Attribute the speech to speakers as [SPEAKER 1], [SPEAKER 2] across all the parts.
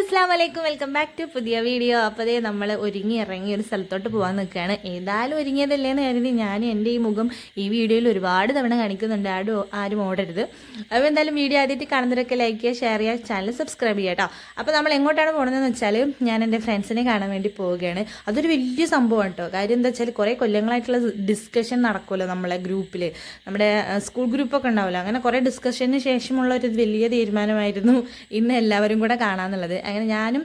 [SPEAKER 1] അസ്സാം വലൈക്കും welcome back to പുതിയ വീഡിയോ. അപ്പോൾ അതേ നമ്മൾ ഒരുങ്ങി ഇറങ്ങി ഒരു സ്ഥലത്തോട്ട് പോകാൻ നിൽക്കുകയാണ് ഏതായാലും ഒരുങ്ങിയതല്ലേന്ന് കരുതി ഞാൻ എന്റെ ഈ മുഖം ഈ വീഡിയോയിൽ ഒരുപാട് തവണ കാണിക്കുന്നുണ്ട്. ആരും ആരും ഓടരുത്. അപ്പോൾ എന്തായാലും വീഡിയോ ആദ്യമായിട്ട് കാണുന്നവരൊക്കെ ലൈക്ക് ചെയ്യുക ഷെയർ ചെയ്യുക ചാനൽ സബ്സ്ക്രൈബ് ചെയ്യുക കേട്ടോ അപ്പോൾ നമ്മൾ എങ്ങോട്ടാണ് പോകുന്നതെന്ന് വെച്ചാൽ ഞാൻ എന്റെ ഫ്രണ്ട്സിനെ കാണാൻ വേണ്ടി പോവുകയാണ്. അതൊരു വലിയ സംഭവമാണ് കേട്ടോ കാര്യം എന്താ വെച്ചാൽ കുറേ കൊല്ലങ്ങളായിട്ടുള്ള ഡിസ്കഷൻ നടക്കുമല്ലോ നമ്മളെ ഗ്രൂപ്പിൽ നമ്മുടെ സ്കൂൾ ഗ്രൂപ്പൊക്കെ ഉണ്ടാവുമല്ലോ. അങ്ങനെ കുറേ ഡിസ്കഷന് ശേഷമുള്ള ഒരു വലിയ തീരുമാനമായിരുന്നു ഇന്ന് എല്ലാവരും കൂടെ കാണാമെന്നുള്ളത് അങ്ങനെ ഞാനും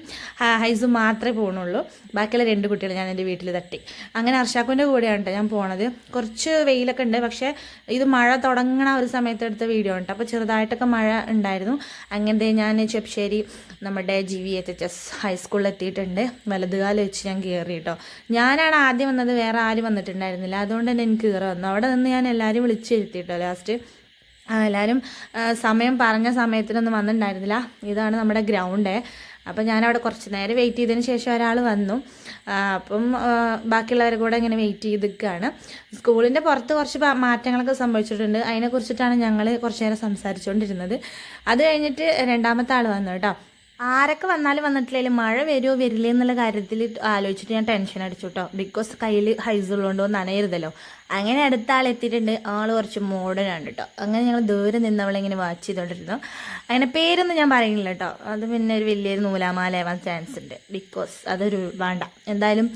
[SPEAKER 1] ഹൈസും മാത്രമേ പോകണുള്ളൂ ബാക്കിയുള്ള രണ്ട് കുട്ടികൾ ഞാൻ എന്റെ വീട്ടിൽ തട്ടി. അങ്ങനെ അർഷാക്കുവിന്റെ കൂടെയാണ് കേട്ടോ ഞാൻ പോണത്. കുറച്ച് വെയിലൊക്കെ ഉണ്ട് പക്ഷേ ഇത് മഴ തുടങ്ങണ ഒരു സമയത്ത് എടുത്ത വീഡിയോ ഉണ്ട് അപ്പോൾ ചെറുതായിട്ടൊക്കെ മഴ ഉണ്ടായിരുന്നു. അങ്ങനത്തെ ഞാൻ ചെപ്ശ്ശേരി നമ്മുടെ G V H H S ഹൈസ്കൂളിൽ എത്തിയിട്ടുണ്ട്. വലതുകാലം വെച്ച് ഞാൻ കയറി കേട്ടോ ഞാനാണ് ആദ്യം വന്നത് വേറെ ആരും വന്നിട്ടുണ്ടായിരുന്നില്ല. അതുകൊണ്ട് തന്നെ എനിക്ക് കയറി വന്നു. അവിടെ നിന്ന് ഞാൻ എല്ലാവരും വിളിച്ചു ഇരുത്തി കേട്ടോ ലാസ്റ്റ് എല്ലാവരും സമയം പറഞ്ഞ സമയത്തിനൊന്നും വന്നിട്ടുണ്ടായിരുന്നില്ല. ഇതാണ് നമ്മുടെ ഗ്രൗണ്ട് അപ്പം ഞാനവിടെ കുറച്ച് നേരം വെയിറ്റ് ചെയ്തതിന് ശേഷം ഒരാൾ വന്നു. അപ്പം ബാക്കിയുള്ളവരെ കൂടെ ഇങ്ങനെ വെയിറ്റ് ചെയ്ത് നിൽക്കുകയാണ് സ്കൂളിന്റെ പുറത്ത് കുറച്ച് മാറ്റങ്ങളൊക്കെ സംഭവിച്ചിട്ടുണ്ട്. അതിനെക്കുറിച്ചിട്ടാണ് ഞങ്ങൾ കുറച്ച് നേരം സംസാരിച്ചുകൊണ്ടിരുന്നത് അത് കഴിഞ്ഞിട്ട് രണ്ടാമത്തെ ആൾ വന്നു കേട്ടോ. ആരൊക്കെ വന്നാലും വന്നിട്ടില്ലെങ്കിലും മഴ വരുമോ വരില്ലേ എന്നുള്ള കാര്യത്തിൽ ആലോചിച്ചിട്ട് ഞാൻ ടെൻഷൻ അടിച്ചു കേട്ടോ ബിക്കോസ് കയ്യിൽ ഹൈസ് ഉള്ളതുകൊണ്ട് നനയരുതല്ലോ. അങ്ങനെ അടുത്ത ആൾ എത്തിയിട്ടുണ്ട്. ആൾ കുറച്ച് മോഡേൺ ആണ് കേട്ടോ അങ്ങനെ ഞങ്ങൾ ദൂരെ നിന്ന് അവളിങ്ങനെ വാച്ച് ചെയ്തോണ്ടിരുന്നു. അങ്ങനെ പേരൊന്നും ഞാൻ പറയുന്നില്ല കേട്ടോ അത് പിന്നെ ഒരു വലിയൊരു നൂലാമാലയാവാൻ ചാൻസ് ഉണ്ട്. ബിക്കോസ് അതൊരു വേണ്ട. എന്തായാലും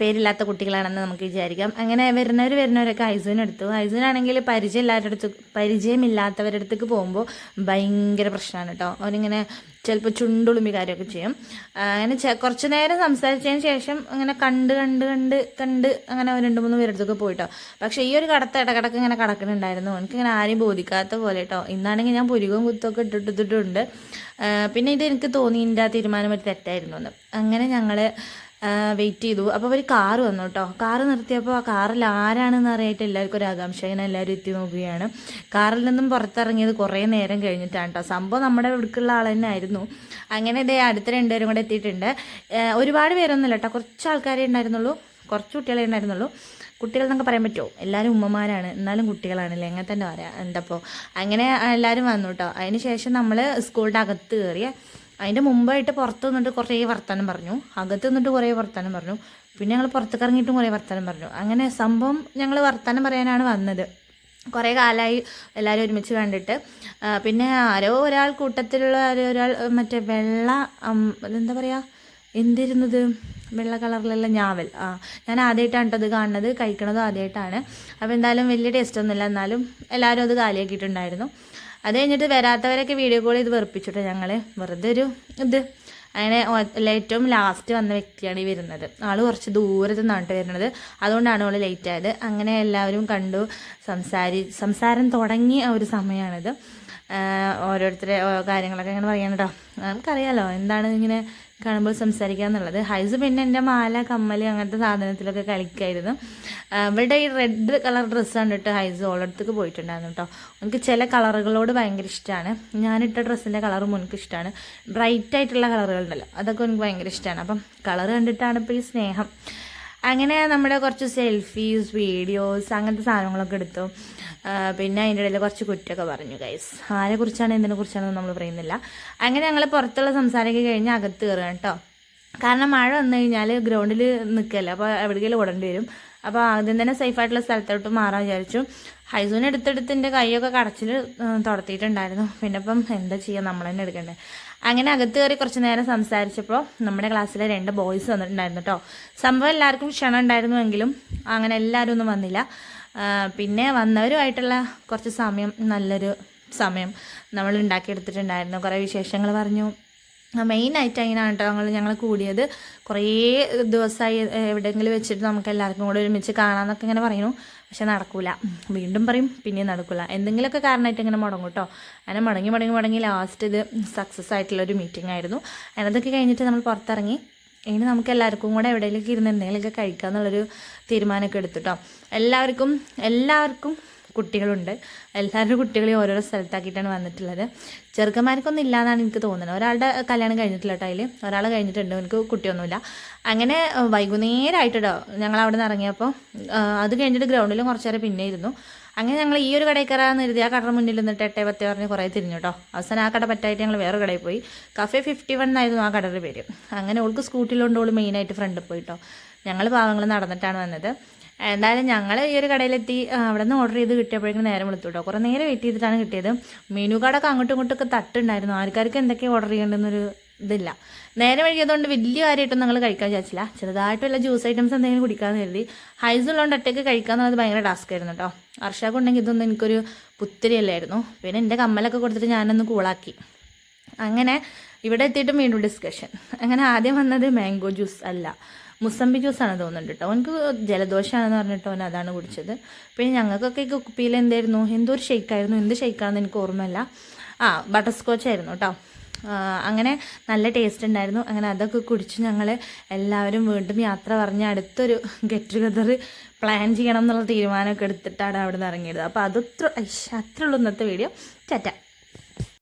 [SPEAKER 1] പേരില്ലാത്ത കുട്ടികളാണെന്ന് നമുക്ക് വിചാരിക്കാം. അങ്ങനെ വരുന്നവർ വരുന്നവരൊക്കെ ഹൈസൂനെടുത്തു ഹൈസൂനാണെങ്കിൽ പരിചയം എല്ലാവരുടെ അടുത്ത് പരിചയമില്ലാത്തവരുടെ അടുത്തേക്ക് പോകുമ്പോൾ ഭയങ്കര പ്രശ്നമാണ് കേട്ടോ അവനിങ്ങനെ ചിലപ്പോൾ ചുണ്ടുളുമ്പി കാര്യമൊക്കെ ചെയ്യും. അങ്ങനെ കുറച്ച് നേരം സംസാരിച്ചതിന് ശേഷം അങ്ങനെ കണ്ട് കണ്ട് കണ്ട് കണ്ട് അങ്ങനെ രണ്ട് മൂന്ന് പേരെടുത്തൊക്കെ പോയിട്ടോ. പക്ഷേ ഈ ഒരു കടത്ത് ഇടക്കിടക്ക് ഇങ്ങനെ കിടക്കുന്നുണ്ടായിരുന്നു. എനിക്കിങ്ങനെ ആരെയും ബോധിക്കാത്ത പോലെ കേട്ടോ ഇന്നാണെങ്കിൽ ഞാൻ പുരുകവും കുത്തൊക്കെ ഇട്ടിട്ടിട്ടുണ്ട് പിന്നെ ഇത് എനിക്ക് തോന്നി എന്റെ ആ തീരുമാനം ഒരു തെറ്റായിരുന്നു അങ്ങനെ ഞങ്ങൾ വെയിറ്റ് ചെയ്തു. അപ്പോൾ ഒരു കാറ് വന്നു കേട്ടോ കാറ് നിർത്തിയപ്പോൾ ആ കാറിൽ ആരാണെന്ന് അറിയായിട്ട് എല്ലാവർക്കും ഒരു ആകാംക്ഷ. ഇങ്ങനെ എല്ലാവരും എത്തി നോക്കുകയാണ്. കാറിൽ നിന്നും പുറത്തിറങ്ങിയത് കുറേ നേരം കഴിഞ്ഞിട്ടാണ് കേട്ടോ സംഭവം നമ്മുടെ ഇവിടേക്കുള്ള ആൾ തന്നെ ആയിരുന്നു. അങ്ങനെ ഇതേ അടുത്ത രണ്ടുപേരും കൂടെ എത്തിയിട്ടുണ്ട്. ഒരുപാട് പേരൊന്നുമില്ല കേട്ടോ കുറച്ച് ആൾക്കാരെ ഉണ്ടായിരുന്നുള്ളൂ. കുറച്ച് കുട്ടികളെ ഉണ്ടായിരുന്നുള്ളൂ. കുട്ടികൾ എന്നൊക്കെ പറയാൻ പറ്റുമോ? എല്ലാവരും ഉമ്മമാരാണ്. എന്നാലും കുട്ടികളാണല്ലേ? അങ്ങനെ തന്നെ പറയാം? എന്താപ്പോൾ അങ്ങനെ എല്ലാവരും വന്നു കേട്ടോ അതിന് ശേഷം നമ്മൾ സ്കൂളിന്റെ അകത്ത് കയറിയ. അതിന്റെ മുമ്പായിട്ട് പുറത്ത് നിന്നിട്ട് കുറേ വർത്തമാനം പറഞ്ഞു. അകത്ത് നിന്നിട്ട് കുറേ വർത്തമാനം പറഞ്ഞു. പിന്നെ ഞങ്ങൾ പുറത്തേക്ക് ഇറങ്ങിയിട്ടും കുറേ വർത്തമാനം പറഞ്ഞു. അങ്ങനെ സംഭവം ഞങ്ങൾ വർത്തമാനം പറയാനാണ് വന്നത്. കുറേ കാലമായി എല്ലാവരും ഒരുമിച്ച് കണ്ടിട്ട്. പിന്നെ ആരോ ഒരാൾ കൂട്ടത്തിലുള്ള ആരോ ഒരാൾ മറ്റേ വെള്ള എന്താ പറയുക എന്തിരുന്നത്? വെള്ള കളറിലുള്ള ഞാവൽ. ആ ഞാൻ ആദ്യമായിട്ടാണ് അത് കാണുന്നത്. കഴിക്കണതും ആദ്യമായിട്ടാണ് അപ്പോൾ എന്തായാലും വലിയ ടേസ്റ്റ് ഒന്നുമില്ല. എന്നാലും എല്ലാവരും അത് കാലിയാക്കിയിട്ടുണ്ടായിരുന്നു. അത് കഴിഞ്ഞിട്ട് വരാത്തവരൊക്കെ വീഡിയോ കോൾ ചെയ്ത് വെറുപ്പിച്ചിട്ട് ഞങ്ങൾ വെറുതെ ഒരു ഇത്. അങ്ങനെ ഏറ്റവും ലാസ്റ്റ് വന്ന വ്യക്തിയാണ് ഈ വരുന്നത്. ആൾ കുറച്ച് ദൂരത്ത് നിന്നാണ് വരുന്നത്. അതുകൊണ്ടാണ് അവൾ ലേറ്റ് ആയത്. അങ്ങനെ എല്ലാവരും കണ്ടു സംസാരി സംസാരം തുടങ്ങിയ ഒരു സമയമാണിത് ഓരോരുത്തരെ കാര്യങ്ങളൊക്കെ ഇങ്ങനെ പറയണം കേട്ടോ നമുക്കറിയാലോ എന്താണ് ഇങ്ങനെ കാണുമ്പോൾ സംസാരിക്കുക എന്നുള്ളത്. ഹൈസ് പിന്നെ എന്റെ മാല കമ്മൽ അങ്ങനത്തെ സാധനത്തിലൊക്കെ കളിക്കായിരുന്നു. ഇവിടെ ഈ റെഡ് കളർ ഡ്രസ്സ് കണ്ടിട്ട് ഹൈസ് ഓളടുത്തേക്ക് പോയിട്ടുണ്ടായിരുന്നു കേട്ടോ. എനിക്ക് ചില കളറുകളോട് ഭയങ്കര ഇഷ്ടമാണ് ഞാനിട്ട ഡ്രസ്സിന്റെ കളർ എനിക്ക് ഇഷ്ടമാണ് ബ്രൈറ്റ് ആയിട്ടുള്ള കളറുകളുണ്ടല്ലോ. അതൊക്കെ എനിക്ക് ഭയങ്കര ഇഷ്ടമാണ് അപ്പം കളർ കണ്ടിട്ടാണ് ഇപ്പോൾ ഈ സ്നേഹം. അങ്ങനെ നമ്മുടെ കുറച്ച് സെൽഫീസ് വീഡിയോസ് അങ്ങനത്തെ സാധനങ്ങളൊക്കെ എടുത്തു. പിന്നെ അതിന്റെ ഇടയിൽ കുറച്ച് കുറ്റമൊക്കെ പറഞ്ഞു ഗൈസ് കുറിച്ചാണ് എന്തിനെ കുറിച്ചാണെന്ന് നമ്മൾ പറയുന്നില്ല. അങ്ങനെ ഞങ്ങൾ പുറത്തുള്ള സംസാരമൊക്കെ കഴിഞ്ഞ് അകത്ത് കയറുക കേട്ടോ. കാരണം മഴ വന്നു കഴിഞ്ഞാൽ ഗ്രൗണ്ടിൽ നിൽക്കല്ല അപ്പോൾ എവിടെയെങ്കിലും ഓടേണ്ടി വരും. അപ്പോൾ ആദ്യം തന്നെ സേഫ് ആയിട്ടുള്ള സ്ഥലത്തോട്ട് മാറാൻ വിചാരിച്ചു. ഹൈസൂൺ എടുത്തെടുത്ത് എന്റെ കൈയൊക്കെ കടച്ചിൽ തുടത്തിയിട്ടുണ്ടായിരുന്നു. പിന്നെ ഇപ്പം എന്താ ചെയ്യുക നമ്മൾ തന്നെ എടുക്കണ്ടേ. അങ്ങനെ അകത്ത് കയറി കുറച്ച് നേരം സംസാരിച്ചപ്പോൾ നമ്മുടെ ക്ലാസ്സിലെ രണ്ട് ബോയ്സ് വന്നിട്ടുണ്ടായിരുന്നു കേട്ടോ സംഭവം എല്ലാവർക്കും ക്ഷണം ഉണ്ടായിരുന്നുവെങ്കിലും അങ്ങനെ എല്ലാവരും ഒന്നും വന്നില്ല. പിന്നെ വന്നവരുമായിട്ടുള്ള കുറച്ച് സമയം നല്ലൊരു സമയം നമ്മൾ ഉണ്ടാക്കിയെടുത്തിട്ടുണ്ടായിരുന്നു. കുറേ വിശേഷങ്ങൾ പറഞ്ഞു. മെയിനായിട്ട് അങ്ങനെയാണ് കേട്ടോ ഞങ്ങൾ ഞങ്ങൾ കൂടിയത്. കുറേ ദിവസമായി എവിടെയെങ്കിലും വെച്ചിട്ട് നമുക്ക് എല്ലാവർക്കും കൂടെ ഒരുമിച്ച് കാണാമെന്നൊക്കെ ഇങ്ങനെ പറയുന്നു. പക്ഷെ നടക്കൂല. വീണ്ടും പറയും പിന്നെയും നടക്കൂല. എന്തെങ്കിലുമൊക്കെ കാരണമായിട്ട് ഇങ്ങനെ മുടങ്ങും കേട്ടോ അങ്ങനെ മുടങ്ങി മുടങ്ങി മുടങ്ങി ലാസ്റ്റ് ഇത് സക്സസ് ആയിട്ടുള്ള ഒരു മീറ്റിംഗ് ആയിരുന്നു. അതിനതൊക്കെ കഴിഞ്ഞിട്ട് നമ്മൾ പുറത്തിറങ്ങി. ഇനി നമുക്ക് എല്ലാവർക്കും കൂടെ എവിടെയെങ്കിലും ഇരുന്ന് എന്തെങ്കിലുമൊക്കെ കഴിക്കുക എന്നുള്ളൊരു തീരുമാനമൊക്കെ എടുത്തു കേട്ടോ എല്ലാവർക്കും എല്ലാവർക്കും കുട്ടികളുണ്ട്. എല്ലാവരുടെ കുട്ടികളെയും ഓരോരോ സ്ഥലത്താക്കിയിട്ടാണ് വന്നിട്ടുള്ളത്. ചെറുക്കന്മാർക്കൊന്നും ഇല്ലാന്നാണ് എനിക്ക് തോന്നുന്നത്. ഒരാളുടെ കല്യാണം കഴിഞ്ഞിട്ടില്ല കേട്ടോ അതിൽ ഒരാൾ കഴിഞ്ഞിട്ടുണ്ട്. എനിക്ക് കുട്ടിയൊന്നുമില്ല. അങ്ങനെ വൈകുന്നേരമായിട്ടോ ഞങ്ങൾ അവിടെ നിന്ന് ഇറങ്ങിയപ്പോൾ അത് കഴിഞ്ഞിട്ട് ഗ്രൗണ്ടിൽ കുറച്ച് നേരം പിന്നെ ഇരുന്നു. അങ്ങനെ ഞങ്ങൾ ഈ ഒരു കടയിൽ കയറാമെന്ന് ആ കടയുടെ മുന്നിൽ നിന്നിട്ട് എട്ടേ പത്തേ പറഞ്ഞ് കുറേ തിരിഞ്ഞു കേട്ടോ. അവസാനം ആ കട പറ്റായിട്ട് ഞങ്ങൾ വേറെ കടയിൽ പോയി. കഫേ ഫിഫ്റ്റി വൺ ആയിരുന്നു ആ കടയുടെ പേര്. അങ്ങനെ ഓൾക്ക് സ്കൂട്ടിയിലുണ്ട് ഓൾ മെയിനായിട്ട് ഫ്രണ്ടിൽ പോയിട്ടോ ഞങ്ങൾ പാവങ്ങൾ നടന്നിട്ടാണ് വന്നത്. എന്തായാലും ഞങ്ങൾ ഈ ഒരു കടയിലെത്തി അവിടെ നിന്ന് ഓർഡർ ചെയ്ത് കിട്ടിയപ്പോഴേക്കും നേരം വിളിച്ചു കേട്ടോ കുറേ നേരം വെയിറ്റ് ചെയ്തിട്ടാണ് കിട്ടിയത്. മെനു കാർഡൊക്കെ അങ്ങോട്ടും ഇങ്ങോട്ടൊക്കെ തട്ടുണ്ടായിരുന്നു. ആൾക്കാർക്ക് എന്തൊക്കെ ഓർഡർ ചെയ്യേണ്ടെന്നൊരു ഇതില്ല. നേരെ വഴിയതുകൊണ്ട് വലിയ കാര്യമായിട്ടൊന്നും ഞങ്ങൾ കഴിക്കാൻ വിചാരിച്ചില്ല. ചെറുതായിട്ട് വല്ല ജ്യൂസ് ഐറ്റംസ് എന്തെങ്കിലും കുടിക്കാമെന്ന് കരുതി. ഹൈസ് ഉള്ളതുകൊണ്ട് ഒറ്റയ്ക്ക് കഴിക്കാന്നുള്ളത് ഭയങ്കര ടാസ്ക് ആയിരുന്നു കേട്ടോ. അർഷാക്ക് ഉണ്ടെങ്കിൽ ഇതൊന്നും എനിക്കൊരു പുത്തിരിയല്ലായിരുന്നു. പിന്നെ എന്റെ കമ്മലൊക്കെ കൊടുത്തിട്ട് ഞാനൊന്ന് കൂളാക്കി അങ്ങനെ ഇവിടെ എത്തിയിട്ട് വീണ്ടും ഡിസ്കഷൻ അങ്ങനെ ആദ്യം വന്നത് മാംഗോ ജ്യൂസ് അല്ല. മുസമ്പി ജ്യൂസാണ് തോന്നുന്നുണ്ട് കേട്ടോ എനിക്ക് ജലദോഷമാണെന്ന് പറഞ്ഞിട്ട് അവൻ അതാണ് കുടിച്ചത്. പിന്നെ ഞങ്ങൾക്കൊക്കെ കുപ്പിയിൽ എന്തായിരുന്നു? എന്തോ ഒരു ഷെയ്ക്കായിരുന്നു എന്ത് ഷെയ്ക്കാണെന്ന് എനിക്ക് ഓർമ്മയില്ല. ആ ബട്ടർ സ്കോച്ച് ആയിരുന്നു കേട്ടോ അങ്ങനെ നല്ല ടേസ്റ്റ് ഉണ്ടായിരുന്നു. അങ്ങനെ അതൊക്കെ കുടിച്ച് ഞങ്ങൾ എല്ലാവരും വീണ്ടും യാത്ര പറഞ്ഞ് അടുത്തൊരു ഗെറ്റ് ടുഗദർ പ്ലാൻ ചെയ്യണം എന്നുള്ള തീരുമാനമൊക്കെ എടുത്തിട്ടാണ് അവിടെ നിന്ന് ഇറങ്ങിയത് അപ്പോൾ അതത്ര അത്രയുള്ളൂ ഇന്നത്തെ വീഡിയോ ചാറ്റ